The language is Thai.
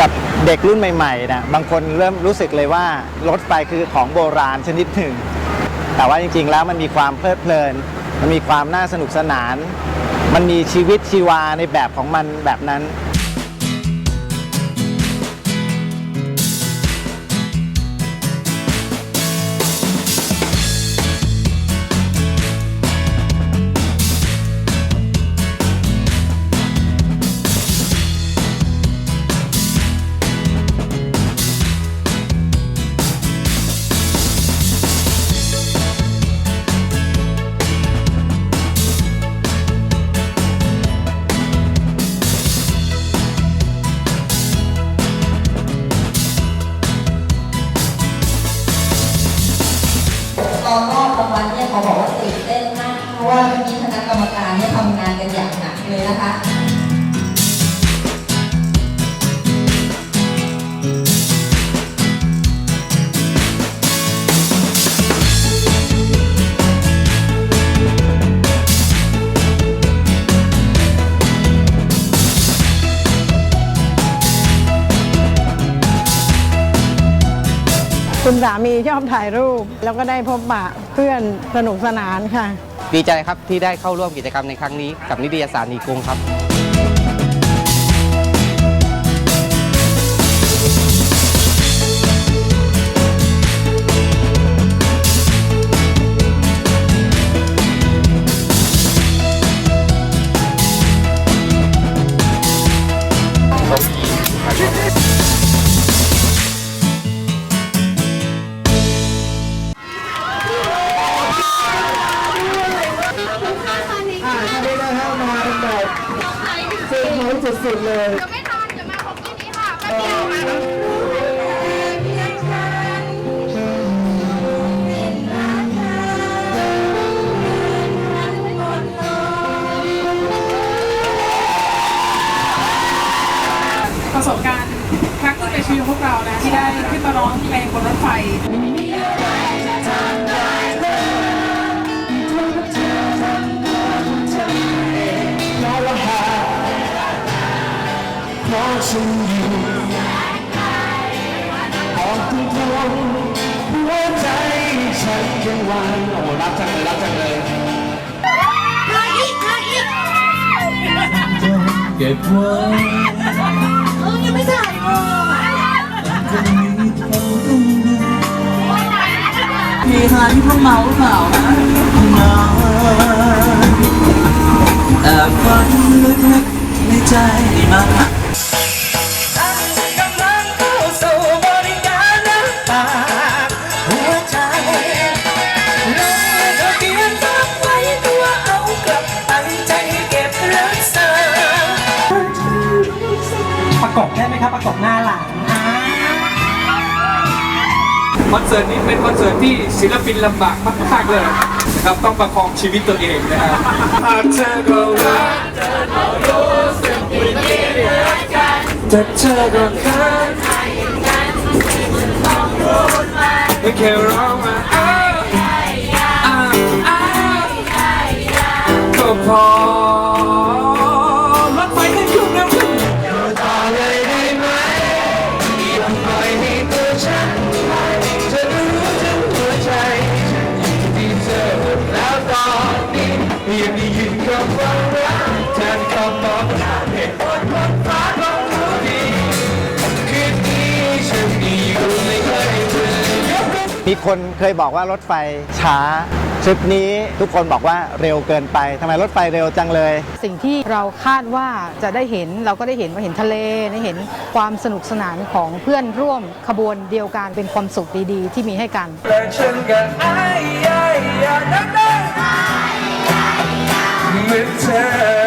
กับเด็กรุ่นใหม่ๆนะบางคนเริ่มรู้สึกเลยว่ารถไฟคือของโบราณชนิดหนึ่ง แต่ว่าจริงๆแล้วมันมีความเพลิดเพลิน มันมีความน่าสนุกสนาน มันมีชีวิตชีวาในแบบของมันแบบนั้น ขาบอกว่าตื่นเต้นมาก เพราะว่าเมื่อกี้คณะกรรมการเนี่ยทำงานกันอย่างหนักเลยนะคะ คุณสามีชอบถ่ายรูป แล้วก็ได้พบปะเพื่อนสนุกสนานค่ะ ดีใจครับที่ได้เข้าร่วมกิจกรรมในครั้งนี้ กับนิตยสารนีกรุงครับ เดี๋ยวไม่ทันเดี๋ยวมาครบที่นี้ค่ะแป๊บเดียวมาประสบการณ์ครั้งหนึ่งในชีวิตของพวกเรานะ ที่ได้ขึ้นมาร้องเพลงบนรถไฟ เก็บไว้เออยังไม่ถ่ายเลยจะมีเท่าต้องมีใครเขาเมาหรือเปล่านะแอบฝันลึกๆในใจมัน ไหมครับประกบหน้าหลังอ่าคอนเสิร์ตนี้เป็นคอนเสิร์ตที่ศิลปินลำบากมากๆเลยนะครับต้องประคองชีวิตตัวเองนะครับหากเธอก็รักจะเธอก็รู้สึกเคินกันจะเจอก็รักไม่แค่ร้องมา มีคนเคยบอกว่ารถไฟช้าทริปนี้ทุกคนบอกว่าเร็วเกินไปทำไมรถไฟเร็วจังเลย สิ่งที่เราคาดว่าจะได้เห็นเราก็ได้เห็นว่าเห็นทะเลได้เห็นความสนุกสนานของเพื่อนร่วมขบวนเดียวกันเป็นความสุขดีๆ ที่มีให้กันและฉันก็ไอ้ไอ้ไอ้ดังดังเหมือนเธอ